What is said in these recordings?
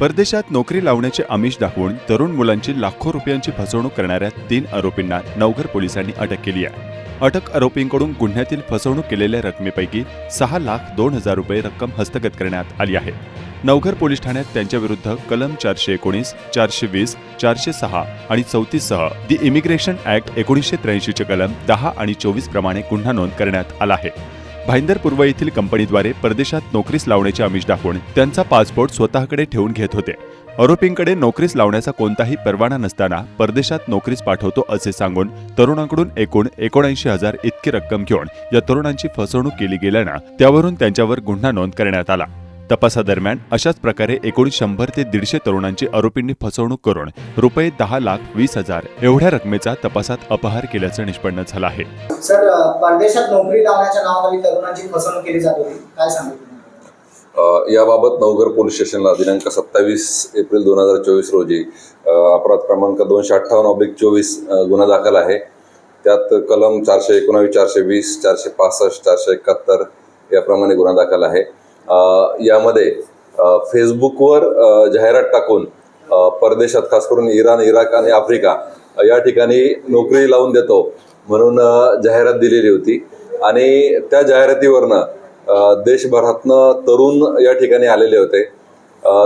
परदेशात नोकरी लावण्याचे आमिष दाखवून तरुण मुलांची लाखो रुपयांची फसवणूक करणाऱ्या तीन आरोपींना नवघर पोलिसांनी अटक केली आहे. अटक आरोपींकडून गुन्ह्यातील फसवणूक केलेल्या रकमेपैकी सहा लाख दोन हजार रुपये रक्कम हस्तगत करण्यात आली आहे. नवघर पोलीस ठाण्यात त्यांच्याविरुद्ध कलम चारशे एकोणीस चारशे वीस चारशे सहा आणि चौतीस सह दी इमिग्रेशन ऍक्ट एकोणीसशे त्र्याऐंशीचे कलम दहा आणि चोवीस प्रमाणे गुन्हा नोंद करण्यात आला आहे. भाईंदर पूर्व येथील कंपनीद्वारे परदेशात नोकरीस लावण्याचे आमिष दाखवून त्यांचा पासपोर्ट स्वतःकडे ठेवून घेत होते. आरोपींकडे नोकरीस लावण्याचा कोणताही परवाना नसताना परदेशात नोकरीस पाठवतो असे सांगून तरुणांकडून एकूण एकोणऐंशी हजार इतकी रक्कम घेऊन या तरुणांची फसवणूक केली गेल्यानं त्यावरून त्यांच्यावर गुन्हा नोंद करण्यात आला. तपासादरम्यान अशाच प्रकारे एकूण शंभर ते दीडशे तरुणांची आरोपींनी फसवणूक करून रुपये दहा लाख वीस हजार एवढ्या रकमेचा तपासात अपहार केल्याचं निष्पन्न झालं आहे. सर परदेशात नोकरी लावण्याच्या नावाखाली तरुणांची फसवणूक केली जात होती. काय सांगू तुम्ही? अ, याबाबत नवघर पोलीस स्टेशनला दिनांक सत्तावीस एप्रिल दोन हजार चोवीस रोजी अपराध क्रमांक दोनशे अठ्ठावन्न ऑब्लिक चोवीस गुन्हा दाखल आहे. त्यात कलम चारशे एकोणावीस चारशे वीस चारशे पासष्ट चारशे एकाहत्तर याप्रमाणे गुन्हा दाखल आहे. यामध्ये फेसबुकवर जाहिरात टाकून परदेशात खास करून इराण इराक आणि आफ्रिका या ठिकाणी नोकरी लावून देतो म्हणून जाहिरात दिलेली होती. आणि त्या जाहिरातीवरनं देशभरातनं तरुण या ठिकाणी आलेले होते.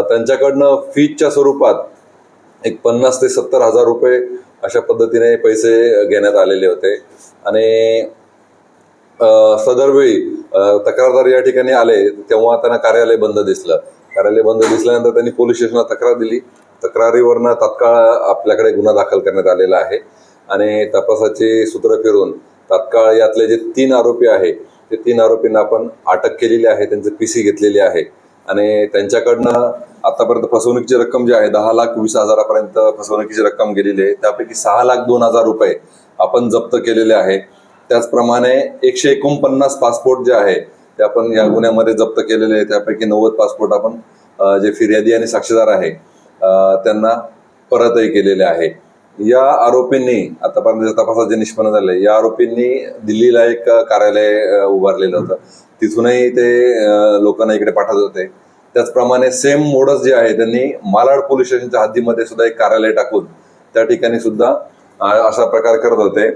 त्यांच्याकडनं फीजच्या स्वरूपात एक पन्नास ते सत्तर हजार रुपये अशा पद्धतीने पैसे घेण्यात आलेले होते. आणि सदरवेळी तक्रारदार या ठिकाणी आले तेव्हा त्यांना कार्यालय बंद दिसलं. कार्यालय बंद दिसल्यानंतर त्यांनी पोलीस स्टेशनला तक्रार दिली. तक्रारीवरनं तात्काळ आपल्याकडे गुन्हा दाखल करण्यात आलेला आहे. आणि तपासाची सूत्र फिरून तात्काळ यातले जे तीन आरोपी आहे ते तीन आरोपींना आपण अटक केलेली आहे त्यांचे पी सी घेतलेली आहे. आणि त्यांच्याकडनं आतापर्यंत फसवणुकीची रक्कम जी आहे दहा लाख वीस हजारापर्यंत फसवणुकीची रक्कम गेलेली आहे. त्यापैकी सहा लाख दोन हजार रुपये आपण जप्त केलेले आहे. त्याचप्रमाणे एकशे एकोणपन्नास पासपोर्ट जे आहे ते आपण या गुन्ह्यामध्ये जप्त केलेले आहे. त्यापैकी नव्वद पासपोर्ट आपण जे फिर्यादी आणि साक्षीदार आहे त्यांना परतही केलेले आहे. या आरोपींनी आतापर्यंत तपासात जे निष्पन्न झाले या आरोपींनी दिल्लीला एक कार्यालय उभारलेलं होतं. तिथूनही ते लोकांना इकडे पाठवत होते. त्याचप्रमाणे सेम मोडस जे आहे त्यांनी मालाड पोलीस स्टेशनच्या हद्दीमध्ये सुद्धा एक कार्यालय टाकून त्या ठिकाणी सुद्धा अ, अशा प्रकार करत होते.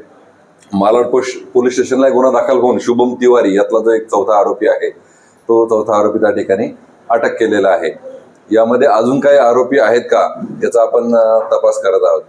मालाड पोलीस स्टेशनला गुन्हा दाखल होऊन शुभम तिवारी यातला जो एक चौथा आरोपी आहे तो चौथा आरोपी त्या ठिकाणी अटक केलेला आहे. यामध्ये अजून काही आरोपी आहेत का याचा आपण तपास करत आहोत.